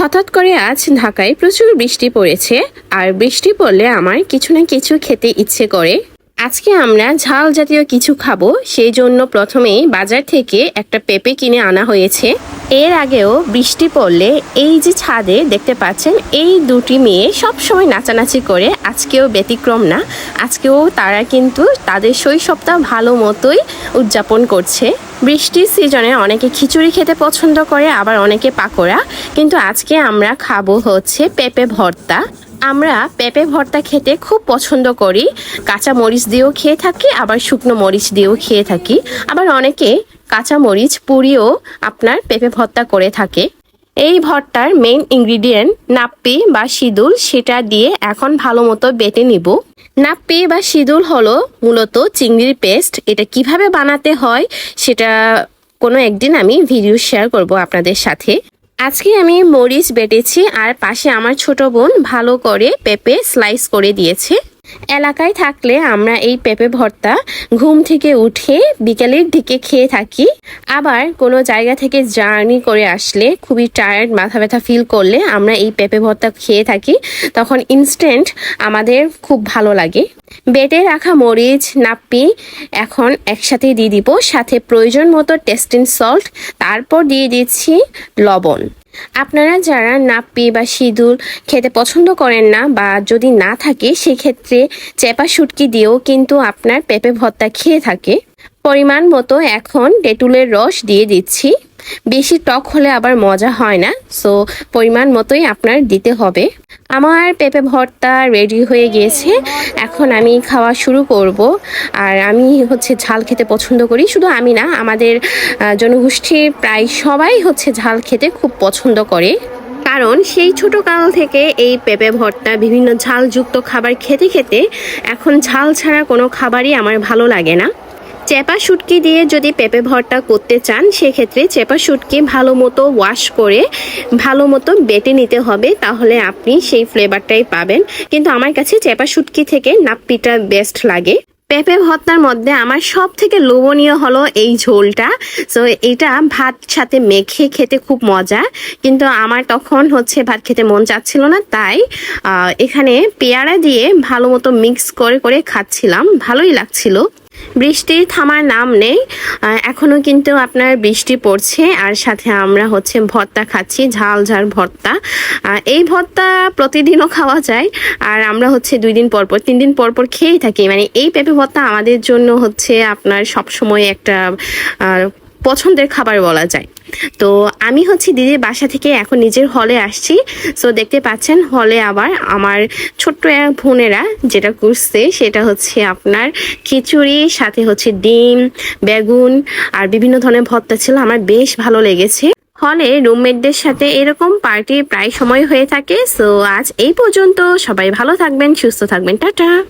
হঠাৎ করে আজ ঢাকায় প্রচুর বৃষ্টি পড়েছে, আর বৃষ্টি পড়লে আমার কিছু না কিছু খেতে ইচ্ছে করে। আজকে আমরা ঝাল জাতীয় কিছু খাব, সেই জন্য প্রথমেই বাজার থেকে একটা পেঁপে কিনে আনা হয়েছে। এর আগেও বৃষ্টি পড়লে এই যে ছাদে দেখতে পাচ্ছেন, এই দুটি মেয়ে সব সময় নাচানাচি করে, আজকেও ব্যতিক্রম না, আজকেও তারা কিন্তু তাদের শৈশবটা ভালো মতোই উদযাপন করছে। বৃষ্টির সিজনে অনেকে খিচুড়ি খেতে পছন্দ করে, আবার অনেকে পাকোড়া, কিন্তু আজকে আমরা খাব হচ্ছে পেঁপে ভর্তা। আমরা পেঁপে ভর্তা খেতে খুব পছন্দ করি। কাঁচা মরিচ দিয়েও খেয়ে থাকি, আবার শুকনো মরিচ দিয়েও খেয়ে থাকি। আবার অনেকে কাঁচা মরিচ পুড়িয়েও আপনার পেঁপে ভর্তা করে থাকে। এই ভর্তার মেইন ইনগ্রিডিয়েন্ট নাপ্পি বা সিঁদুল, সেটা দিয়ে এখন ভালো মতো বেটে নিব। নাপ্পি বা সিঁদুল হলো মূলত চিংড়ির পেস্ট। এটা কীভাবে বানাতে হয়, সেটা কোনো একদিন আমি ভিডিও শেয়ার করব আপনাদের সাথে। আজকে আমি মরিচ বেটেছি আর পাশে আমার ছোট বোন ভালো করে পেঁপে স্লাইস করে দিয়েছে। এলাকায় থাকলে আমরা এই পেঁপে ভর্তা ঘুম থেকে উঠে বিকেলের দিকে খেয়ে থাকি। আবার কোনো জায়গা থেকে জার্নি করে আসলে খুবই টায়ার্ড মাথা ব্যথা ফিল করলে আমরা এই পেঁপে ভর্তা খেয়ে থাকি। তখন ইনস্ট্যান্ট আমাদের খুব ভালো লাগে। বেটে রাখা মরিচ, নাপ্পি এখন একসাথে দিয়ে দিব। সাথে প্রয়োজন মতো টেস্টিং সল্ট তারপর দিয়ে দিচ্ছি লবণ। আপনারা যারা নাপ্পি বা সিঁদুর খেতে পছন্দ করেন না বা যদি না থাকে, সেক্ষেত্রে চেপা শুটকি দিয়েও কিন্তু আপনার পেঁপে ভর্তা খেয়ে থাকে। পরিমাণ মতো এখন তেঁতুলের রস দিয়ে দিচ্ছি। বেশি টক হলে আবার মজা হয় না। সো পরিমাণ মতোই আপনার দিতে হবে। আমার পেঁপে ভর্তা রেডি হয়ে গিয়েছে। এখন আমি খাওয়া শুরু করব। আর আমি হচ্ছে ঝাল খেতে পছন্দ করি। শুধু আমি না, আমাদের জনগোষ্ঠীর প্রায় সবাই হচ্ছে ঝাল খেতে খুব পছন্দ করে। কারণ সেই ছোট কাল থেকে এই পেঁপে ভর্তা, বিভিন্ন ঝালযুক্ত খাবার খেতে খেতে এখন ঝাল ছাড়া কোনো খাবারই আমার ভালো লাগে না। চেপা শুটকি দিয়ে যদি পেঁপে ভর্তা করতে চান, সেক্ষেত্রে চেপা শুটকি ভালো মতো ওয়াশ করে ভালো মতো বেটে নিতে হবে, তাহলে আপনি সেই ফ্লেভারটাই পাবেন। কিন্তু আমার কাছে চেপা শুটকি থেকে নাপ্পিটা বেস্ট লাগে। পেঁপে ভর্তার মধ্যে আমার সব থেকে লোভনীয় হলো এই ঝোলটা। তো এটা ভাত সাথে মেখে খেতে খুব মজা। কিন্তু আমার তখন হচ্ছে ভাত খেতে মন চাচ্ছিল না, তাই এখানে পেয়ারা দিয়ে ভালো মতো মিক্স করে করে খাচ্ছিলাম। ভালোই লাগছিল। বৃষ্টি থামার নাম নেই। এখনও এখনও কিন্তু আপনার বৃষ্টি পড়ছে আর সাথে আমরা হচ্ছে ভর্তা খাচ্ছি, ঝাল ঝাল ভর্তা। এই ভর্তা প্রতিদিনও খাওয়া যায় আর আমরা হচ্ছে দুই দিন পরপর পর, তিন দিন পরপর পর খেয়েই থাকি। মানে এই পেঁপে ভর্তা আমাদের জন্য হচ্ছে আপনার সবসময় একটা পছন্দের খাবার বলা যায়। তো আমি হচ্ছে দিদির বাসা থেকে এখন নিজের হলে আসছি। সো দেখতে পাচ্ছেন হলে আবার আমার ছোট্ট এক বোনেরা যেটা করছে, সেটা হচ্ছে আপনার খিচুড়ি, সাথে হচ্ছে ডিম, বেগুন আর বিভিন্ন ধরনের ভর্তা ছিল। আমার বেশ ভালো লেগেছে। হলে রুমমেটদের সাথে এরকম পার্টি প্রায় সময় হয়ে থাকে। সো আজ এই পর্যন্ত সবাই ভালো থাকবেন, সুস্থ থাকবেন। টাটা!